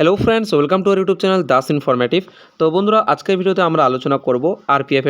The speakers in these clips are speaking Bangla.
Hello friends welcome to our YouTube channel Das informative তো বন্ধুরা, আজকের ভিডিওতে আমরা আলোচনা করব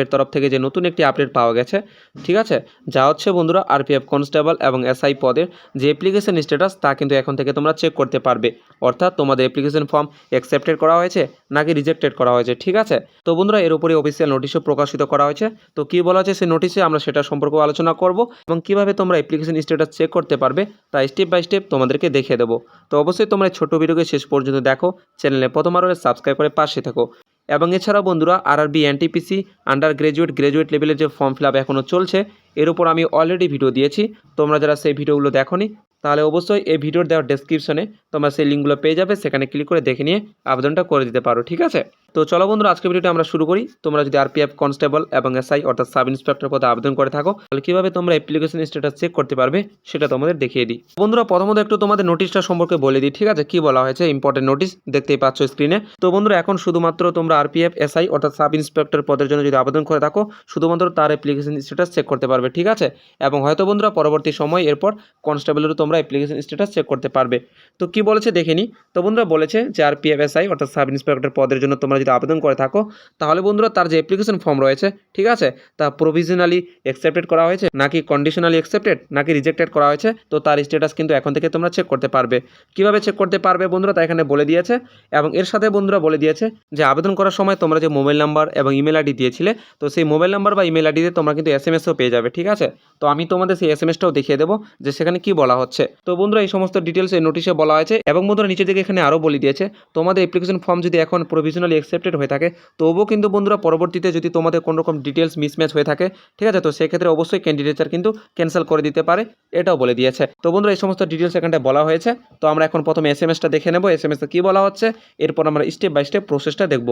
এর তরফ থেকে যে নতুন একটি আপডেট পাওয়া গেছে। ঠিক আছে? যা হচ্ছে বন্ধুরা আরপিএফ কনস্টেবল এবং এসআই পদের যে অ্যাপ্লিকেশন স্ট্যাটাস তা কিন্তু এখন থেকে তোমরা চেক করতে পারবে। অর্থাৎ তোমাদের অ্যাপ্লিকেশন ফর্ম অ্যাকসেপ্টেড করা হয়েছে নাকি রিজেক্টেড করা হয়েছে। ঠিক আছে? তো বন্ধুরা, এর উপরে অফিসিয়াল নোটিশও প্রকাশিত করা হয়েছে। তো কী বলা হয়েছে সেই নোটিশে আমরা সেটা সম্পর্কে আলোচনা করব এবং কীভাবে তোমরা অ্যাপ্লিকেশন স্ট্যাটাস চেক করতে পারবে, তা স্টেপ বাই স্টেপ তোমাদেরকে দেখিয়ে দেবো। তো অবশ্যই তোমরা ছোট ভিডিওকে শেষ পর্যন্ত দেখো। চ্যানেলে প্রথম আরও সাবস্ক্রাইব করে পাশে থাকো। এবং এছাড়াও বন্ধুরা RRB NTPC under graduate graduate লেভেলের যে ফর্ম ফিল আপ এখনও চলছে এর উপর আমি অলরেডি ভিডিও দিয়েছি। তোমরা যারা সেই ভিডিওগুলো দেখোনি, তাহলে অবশ্যই এই ভিডিওর দেওয়ার ডেসক্রিপশনে তোমরা সেই লিঙ্কগুলো পেয়ে যাবে, সেখানে ক্লিক করে দেখে নিয়ে আবেদনটা করে দিতে পারো, ঠিক আছে? তো চলো বন্ধুরা আজকে ভিডিওটা আমরা শুরু করি। তোমরা যদি আরপিএফ কনস্টেবল এবং এসআই অর্থাৎ সাব ইন্সপেক্টর পদে আবেদন করে থাকো, তাহলে কীভাবে তোমরা অ্যাপ্লিকেশন স্ট্যাটাস চেক করতে পারবে, সেটা তোমাদের দেখিয়ে দিই। বন্ধুরা, প্রথমত একটু তোমাদের নোটিশটা সম্পর্কে বলে দিই, ঠিক আছে? কি বলা হয়েছে? ইম্পর্টেন্ট নোটিশ দেখতেই পাচ্ছ স্ক্রিনে তো বন্ধুরা, এখন শুধুমাত্র তোমরা আরপিএফ এসআই অর্থাৎ সাব ইন্সপেক্টর পদের জন্য যদি আবেদন করে থাকো, শুধুমাত্র তার অ্যাপ্লিকেশন স্ট্যাটাস চেক করতে পারবে। ঠিক আছে? এবং হয়তো বন্ধুরা পরবর্তী সময় এরপর কনস্টেবলেরও তোমরা অ্যাপ্লিকেশন স্ট্যাটাস চেক করতে পারবে। তো কি বলেছে দেখে নিই তো বন্ধুরা বলেছে যে আরপিএফ এসআই অর্থাৎ সাব ইন্সপেক্টর পদের জন্য তোমরা যদি আবেদন করে থাকো, তাহলে বন্ধুরা তার যে অ্যাপ্লিকেশন ফর্ম রয়েছে, ঠিক আছে? তা প্রভিশনালি অ্যাকসেপ্টেড করা হয়েছে, নাকি কন্ডিশনালি অ্যাকসেপ্টেড নাকি রিজেক্টেড করা হয়েছে, তো তার স্ট্যাটাস কিন্তু এখন থেকে তোমরা চেক করতে পারবে। কীভাবে চেক করতে পারবে বন্ধুরা তা এখানে বলে দিয়েছে এবং এর সাথে বন্ধুরা বলে দিয়েছে যে আবেদন করার সময় তোমরা যে মোবাইল নাম্বার এবং ইমেল আইডি দিয়েছিলে, তো সেই মোবাইল নাম্বার বা ইমেল আইডিতে তোমরা কিন্তু এস এম এসও পেয়ে যাবে ঠিক আছে? তো আমি তোমাদের সেই এস এম এসটাও দেখিয়ে দেবো যে সেখানে কি বলা হচ্ছে। তো বন্ধুরা, এই সমস্ত ডিটেলস এই নোটিশে বলা হয়েছে এবং বন্ধুরা, নিচে দিকে এখানে আরও বলে দিয়েছে, তোমাদের অ্যাপ্লিকেশন ফর্ম যদি এখন প্রভিশনালি অ্যাকসেপ্টেড হয়ে থাকে, তবুও কিন্তু বন্ধুরা, পরবর্তীতে যদি তোমাদের কোনো রকম ডিটেলস মিসম্যাচ হয়ে থাকে, ঠিক আছে? তো সেক্ষেত্রে অবশ্যই ক্যান্ডিডেটার কিন্তু ক্যান্সেল করে দিতে পারে, এটাও বলে দিয়েছে। তো বন্ধুরা, এই সমস্ত ডিটেলস এখানটায় বলা হয়েছে, তো আমরা এখন প্রথমে এস এম এসটা দেখে নেব এস এম এসটা কী বলা হচ্ছে, এরপর আমরা স্টেপ বাই স্টেপ প্রসেসটা দেখব।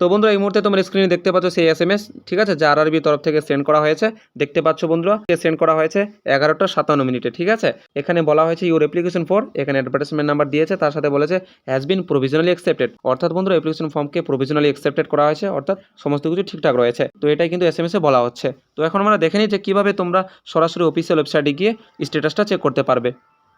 তো বন্ধুরা, এই মুহূর্তে তোমরা স্ক্রিনে দেখতে পাচ্ছ সেই এস এম এস ঠিক আছে? যা আরআরবি তরফ থেকে সেন্ড করা হয়েছে। দেখতে পাচ্ছ বন্ধুরা সেন্ড করা হয়েছে এগারোটা সাতান্ন মিনিটে, ঠিক আছে? এখানে বলা হয়েছে ইউর অ্যাপ্লিকেশন ফর এখানে অ্যাডভার্টাইজমেন্ট নাম্বার দিয়েছে, তার সাথে বলেছে হ্যাজ বিন প্রভিশনালি অ্যাকসেপ্টেড অর্থাৎ বন্ধুরা অ্যাপ্লিকেশন ফর্মকে প্রভিশনালি অ্যাকসেপ্টেড করা হয়েছে, অর্থাৎ সমস্ত কিছু ঠিকঠাক রয়েছে। তো এটাই কিন্তু এস এম এসে বলা হচ্ছে। তো এখন আমরা দেখে নিই যে কীভাবে তোমরা সরাসরি অফিসিয়াল ওয়েবসাইটে গিয়ে স্ট্যাটাসটা চেক করতে পারবে।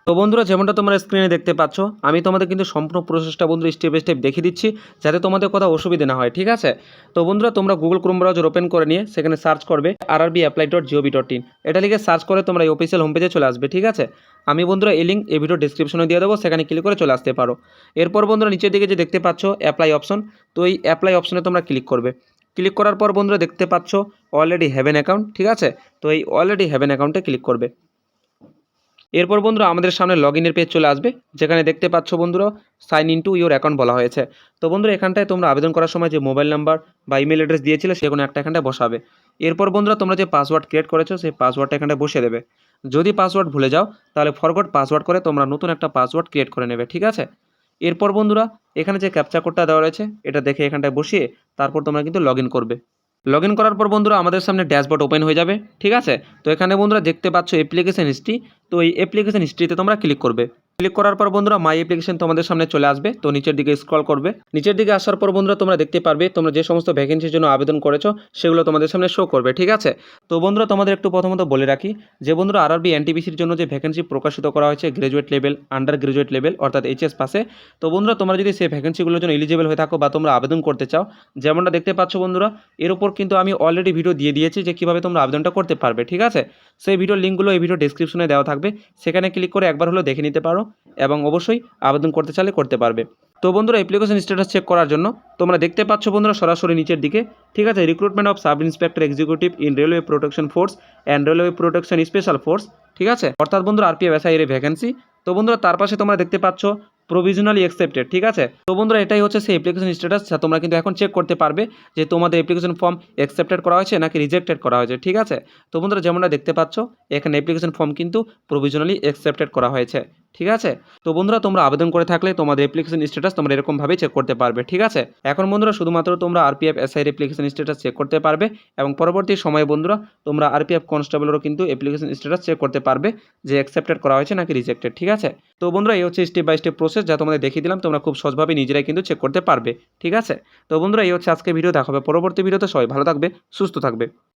তো বন্ধুরা, যেমনটা তোমরা স্ক্রিনে দেখতে পাচ্ছ, আমি তোমাদের কিন্তু সম্পূর্ণ প্রসেসটা বন্ধু স্টেপ বাই স্টেপ দেখিয়ে দিচ্ছি, যাতে তোমাদের কথা অসুবিধা না হয়, ঠিক আছে? তো বন্ধুরা, তোমরা গুগল ক্রোম ব্রাউজার ওপেন করে নিয়ে সেখানে সার্চ করবে আর apply dot gob dot in এটা লিখে সার্চ করে তোমরা এই অফিসিয়াল হোম পেজে চলে আসবে, ঠিক আছে? আমি বন্ধুরা এই লিঙ্ক এই ভিডিও ডিসক্রিপশনে দিয়ে দেবো, সেখানে ক্লিক করে চলে আসতে পারো। এরপর বন্ধুরা, নিচের দিকে যে দেখতে পাচ্ছ অ্যাপ্লাই অপশন তো এই অ্যাপ্লাই অপশনে তোমরা ক্লিক করবে। ক্লিক করার পর বন্ধুরা দেখতে পাচ্ছ অলরেডি হ্যাভেন অ্যাকাউন্ট ঠিক আছে? তো এই অলরেডি হ্যাভেন অ্যাকাউন্টে ক্লিক করবে। এরপর বন্ধুরা আমাদের সামনে লগ ইনের পেজ চলে আসবে, যেখানে দেখতে পাচ্ছ বন্ধুরা sign in to your account বলা হয়েছে। তো বন্ধুরা এখানটায় তোমরা আবেদন করার সময় যে মোবাইল নাম্বার বা ইমেল অ্যাড্রেস দিয়েছিলে, সে কোনো একটা এখানটায় বসাবে। এরপর বন্ধুরা তোমরা যে পাসওয়ার্ড ক্রিয়েট করেছ, সেই পাসওয়ার্ডটা এখানটায় বসিয়ে দেবে। যদি পাসওয়ার্ড ভুলে যাও, তাহলে ফরগট পাসওয়ার্ড করে তোমরা নতুন একটা পাসওয়ার্ড ক্রিয়েট করে নেবে, ঠিক আছে? এরপর বন্ধুরা এখানে যে ক্যাপচা কোডটা দেওয়া রয়েছে, এটা দেখে এখানটায় বসিয়ে তারপর তোমরা কিন্তু লগ করবে। লগ ইন করার পর বন্ধুরা আমাদের সামনে ড্যাশবোর্ড ওপেন হয়ে যাবে, ঠিক আছে? তো এখানে বন্ধুরা দেখতে পাচ্ছ অ্যাপ্লিকেশন হিস্ট্রি তো এই অ্যাপ্লিকেশন হিস্ট্রিতে তোমরা ক্লিক করবে। ক্লিক করার পর বন্ধুরা মাই অ্যাপ্লিকেশন তোমাদের সামনে চলে আসবে। তো নিচের দিকে স্ক্রল করবে। নিচের দিকে আসার পর বন্ধুরা, তোমরা দেখতে পারবে, তোমরা যে সমস্ত ভ্যাকেন্সির জন্য আবেদন করেছ, সেগুলো তোমাদের সামনে শো করবে, ঠিক আছে? তো বন্ধুরা, তোমাদের একটু প্রথমত বলে রাখি যে বন্ধুরা আরআরবি এনটিপিসির জন্য যে ভ্যাকেন্সি প্রকাশিত করা হয়েছে graduate level under graduate level অর্থাৎ এইচএস পাসে তো বন্ধুরা, তোমরা যদি সেই ভ্যাকেন্সিগুলোর জন্য এলিজিবল হয়ে থাকো বা তোমরা আবেদন করতে চাও, যেমনটা দেখতে পাচ্ছ বন্ধুরা, এর উপর কিন্তু আমি অলরেডি ভিডিও দিয়ে দিয়েছি যে কীভাবে তোমরা আবেদনটা করতে পারবে, ঠিক আছে? সেই ভিডিওর লিঙ্কগুলো এই ভিডিও ডিসক্রিপশনে দেওয়া থাকবে। সেখানে ক্লিক করে একবার হলেও দেখে নিতে পারো। এবং অবশ্যই আবেদন করতে চাইলে করতে পারবে। তো বন্ধুরা অ্যাপ্লিকেশন স্ট্যাটাস চেক করার জন্য তোমরা দেখতে পাচ্ছ বন্ধুরা, সরাসরি নিচের দিকে। ঠিক আছে recruitment of sub inspector executive in railway protection force and railway protection special force ঠিক আছে? অর্থাৎ বন্ধুরা আরপিএফ এসআই এর ভ্যাকেন্সি তো বন্ধুরা, তার পাশে তোমরা দেখতে পাচ্ছ প্রভিশনালি অ্যাকসেপ্টেড ঠিক আছে? তো বন্ধুরা, এটাই হচ্ছে সেই অ্যাপ্লিকেশন স্ট্যাটাস তোমরা কিন্তু এখন চেক করতে পারবে যে তোমাদের অ্যাপ্লিকেশন ফর্ম অ্যাকসেপ্টেড করা হয়েছে নাকি রিজেক্টেড করা হয়েছে, ঠিক আছে? তো বন্ধুরা, যেমনটা দেখতে পাচ্ছ, এখানে অ্যাপ্লিকেশন ফর্ম কিন্তু প্রভিশনালি অ্যাকসেপ্টেড করা হয়েছে। ঠিক আছে? তো বন্ধুরা, তোমরা আবেদন করে থাকলে তোমাদের অ্যাপ্লিকেশন স্ট্যাটাস তোমরা এরকমভাবেই চেক করতে পারবে, ঠিক আছে? এখন বন্ধুরা, শুধুমাত্র তোমরা আরপিএফ এসআইয়ের অ্যাপ্লিকেশন স্ট্যাটাস চেক করতে পারবে এবং পরবর্তী সময়ে বন্ধুরা, তোমরা আরপিএফ কনস্টেবলেরও কিন্তু অ্যাপ্লিকেশন স্ট্যাটাস চেক করতে পারবে যে অ্যাকসেপ্টেড করা হয়েছে নাকি রিজেক্টেড ঠিক আছে? তো বন্ধুরা, এই হচ্ছে স্টেপ বাই স্টেপ প্রসেস যা তোমাদের দেখিয়ে দিলাম, তোমরা খুব সহজভাবে নিজেরাই কিন্তু চেক করতে পারবে, ঠিক আছে? তো বন্ধুরা, এই হচ্ছে আজকে ভিডিও দেখাবে পরবর্তী ভিডিওতে, সবাই ভালো থাকবে, সুস্থ থাকবে।